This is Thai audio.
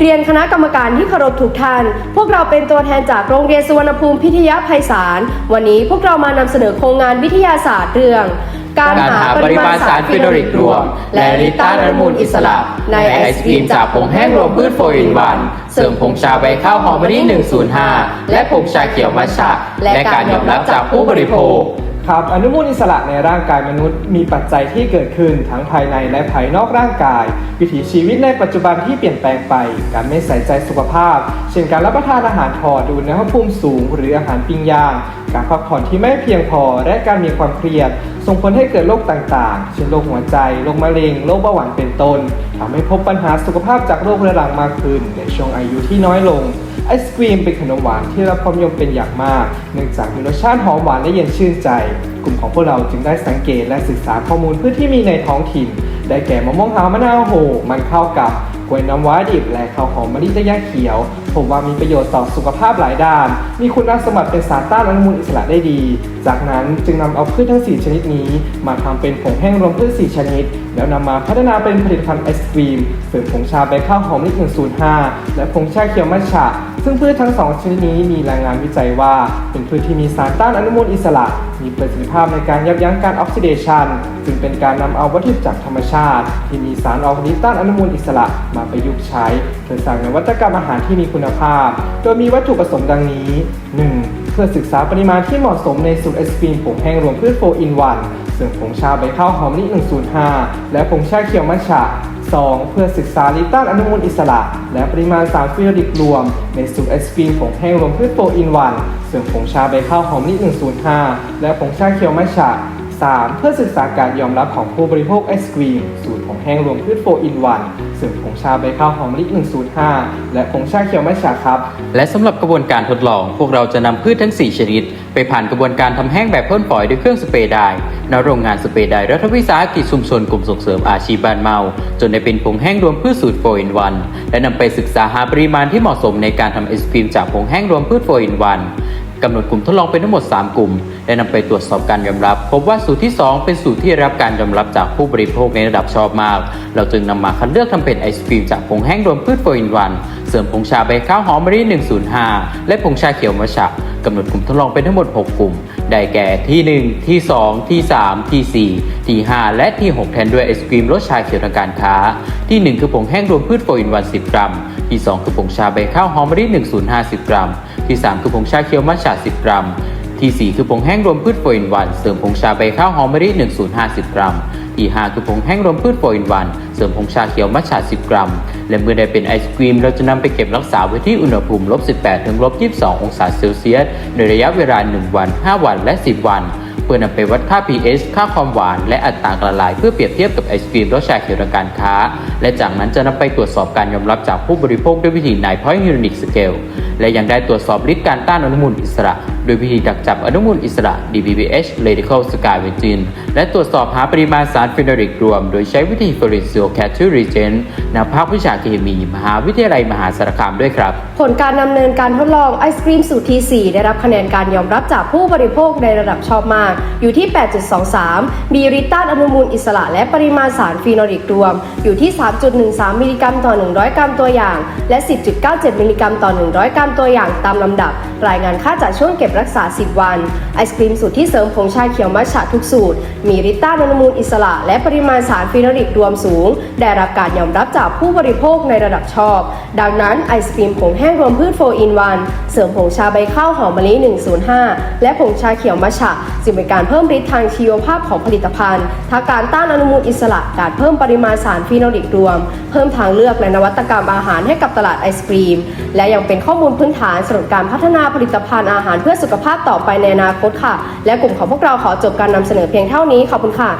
เรียนคณะกรรมการที่เคารพทุกท่าน พวกเราเป็นตัวแทนจากโรงเรียนสุวรรณภูมิพิทยาภัยสาร วันนี้พวกเรามานำเสนอโครงงานวิทยาศาสตร์เรื่อง การหาปริมาณสารฟิโนริกรวม และลิต้านอนุมูลอิสระ ในไอศกรีมจากผงแห้งรวมพืชโฟอินวัน เสริมผงชาใบข้าวหอมมะลิ105 และผงชาเขียวมัชชะและการยอมรับจากผู้บริโภค ครับอนุมูลอิสระในร่างกายมนุษย์ มีปัจจัยที่เกิดขึ้นทั้งภายในและภายนอกร่างกาย วิถีชีวิตในปัจจุบันที่เปลี่ยนแปลงไป การไม่ใส่ใจสุขภาพ เช่นการรับประทานอาหารทอดอุณหภูมิสูง หรืออาหารปิ้งย่าง การพักผ่อนที่ไม่เพียงพอและการมีความเครียด ส่งผลให้เกิดโรคต่างๆ เช่นโรคหัวใจโรคมะเร็งโรคเบาหวานเป็นต้นทำให้พบปัญหาสุขภาพจากโรคเรื้อรังมากขึ้นในช่วงอายุที่น้อยลง ไอศกรีมเป็นขนมหวานที่รับความนิยมเป็นอย่างมาก เนื่องจากมีรสชาติหอมหวานและเย็นชื่นใจ กลุ่มของพวกเราจึงได้สังเกตและศึกษาข้อมูลพืชที่มีในท้องถิ่น ได้แก่มะม่วงหาวมะนาวโห มันเข้ากับกล้วยน้ำว้าดิบและข้าวหอมมะลิระยะเขียวผมว่ามีประโยชน์ต่อสุขภาพหลายด้าน มีคุณสมบัติเป็นสารต้านอนุมูลอิสระได้ดี จากนั้นจึงนำเอาพืชทั้ง 4 ชนิดนี้ มาทำเป็นผงแห้งรวมพืช 4 ชนิด แล้วนำมาพัฒนาเป็นผลิตภัณฑ์ไอศกรีมเสริมผงชาใบข้าวหอมลิ105 และผงชาเขียวมัทฉะ ซึ่งพืชทั้งสองชนิดนี้มีรายงานวิจัยว่า เป็นพืชที่มีสารต้านอนุมูลอิสระ มีประสิทธิภาพในการยับยั้งการออกซิเดชันจึงเป็นการนำเอาวัตถุดิบจากธรรมชาติ ที่มีสารออกฤทธิ์ต้านอนุมูลอิสระมาประยุกต์ใช้เพื่อสร้างนวัตกรรมอาหารที่มีคุณภาพ โดยมีวัตถุประสงค์ดังนี้ 1. เพื่อศึกษาปริมาณที่เหมาะสมในสูตรไอศกรีมผงแห้งรวมพืช4 in 1ซึ่งผงชาใบข้าวหอมนิ105 และผงชาเขียวมัทฉะ 2. เพื่อศึกษาลิต้านอนุมูลอิสระ และปริมาณสารฟิโรดิกรวม ในสูตรไอศกรีมผงแห้งรวมพืช4 in 1ซึ่งผงชาใบข้าวหอมนิ105 และผงชาเขียวมัทฉะ 3. เพื่อศึกษาการยอมรับของผู้บริโภคไอศกรีม สูตรผงแห้งรวมพืช4 in 1ซึ่งผงชาใบข้าวหอมมะลิ 105 และผงชาเขียวมัทฉะครับ และสำหรับกระบวนการทดลอง พวกเราจะนำพืชทั้ง 4 ชนิด ไปผ่านกระบวนการทำแห้งแบบพ่นปล่อยด้วยเครื่องสเปรย์ไดร์ณโรงงานสเปรย์ไดร์รัฐวิสาหกิจชุมชนกลุ่มส่งเสริมอาชีพบ้านเมา จนได้เป็นผงแห้งรวมพืชสูตร4 in 1และนำไปศึกษาหาปริมาณที่เหมาะสมในการทำไอศครีมจากผงแห้งรวมพืช4 in 1 กำหนดกลุ่มทดลองเป็นทั้งหมด 3 กลุ่ม และนำไปตรวจสอบการยอมรับ พบว่าสูตรที่ 2 เป็นสูตรที่ได้รับการยอมรับจากผู้บริโภคในระดับชอบมาก เราจึงนำมาคัดเลือกทำเป็นไอศครีมจากผงแห้งรวมพืช4 in 1เสริมผงชาใบข้าวหอมมะลิ105 และผงชาเขียวมัชฉะกำหนดกลุ่มทดลองเป็นทั้งหมด 6 กลุ่ม ได้แก่ที่ 1 ที่ 2 ที่ 3 ที่ 4 ที่ 5 และที่ 6 แทนด้วยไอศกรีมรสชาเขียวทางการค้า ที่ 1 คือผงแห้งรวมพืช4 in 1 10 กรัม ที่ 2 คือผงชาใบข้าวหอมมะลิ1050กรัม ที่ 3 คือผงชาเขียวมัทฉะ10 กรัม ที่ 4 คือผงแห้งรวมพืช4 in 1เสริมผงชาใบข้าวหอมมะลิ105กรัม ที่ 5 คือผงแห้งรวมพืช4 in 1เสริมผงชาเขียวมัทฉะ10 กรัม และเมื่อได้เป็นไอศกรีม เราจะนำไปเก็บรักษาไว้ที่อุณหภูมิลบ18ถึงลบ22 องศาเซลเซียสในระยะเวลา 1 วัน 5 วัน และ 10 วัน เพื่อนำไปวัดค่า pH ค่าความหวาน และอัตราการละลาย เพื่อเปรียบเทียบกับไอศกรีมรสชาเขียวทางการค้า และจากนั้นจะนำไปตรวจสอบการยอมรับจากผู้บริโภคด้วยวิธี Nine Point Unique Scale และยังได้ตรวจสอบฤทธิ์การต้านอนุมูลอิสระ โดยวิธีดักจับอนุมูลอิสระ DBPH Radical Scavenger และตรวจสอบหาปริมาณสารฟิโนริกรวม โดยใช้วิธี Florencio c a t u r e g e n ณภาควิชาเคมี มหาวิทยาลัยมหาสารคามด้วยครับ ผลการดำเนินการทดลองไอศกรีมสูตรที่ 4 ได้รับคะแนนการยอมรับจากผู้บริโภคในระดับชอบมาก อยู่ที่ 8.23 มีริต้านอนุมูลอิสระและปริมาณสารฟีโนลิกรวม อยู่ที่ 3.13 มิลลิกรัมต่อ 100 กรัมตัวอย่าง และ 10.97 มิลลิกรัมต่อ 100 กรัมตัวอย่างตามลำดับ รายงานค่าจากช่วงเก็บรักษา 10 วัน ไอศกรีมสูตรที่เสริมผงชาเขียวมัทฉะทุกสูตร มีริต้านอนุมูลอิสระ และปริมาณสารฟีโนลิกรวมสูง ได้รับการยอมรับจากผู้บริโภคในระดับชอบ ดังนั้นไอศกรีมผงแห้งรวมพืช4 in 1เสริมผงชาใบข้าวหอมมะลิ 105 และผงชาเขียวมัทฉะจึงเป็นการเพิ่มฤทธิ์ทางชีวภาพของผลิตภัณฑ์ทั้งการต้านอนุมูลอิสระ การเพิ่มปริมาณสารฟีโนลิกรวม เพิ่มทางเลือกและนวัตกรรมอาหารให้กับตลาดไอศกรีม และยังเป็นข้อมูลพื้นฐานสำหรับการพัฒนาผลิตภัณฑ์อาหารเพื่อสุขภาพต่อไปในอนาคตค่ะ และกลุ่มของพวกเราขอจบการนำเสนอเพียงเท่านี้ขอบคุณค่ะ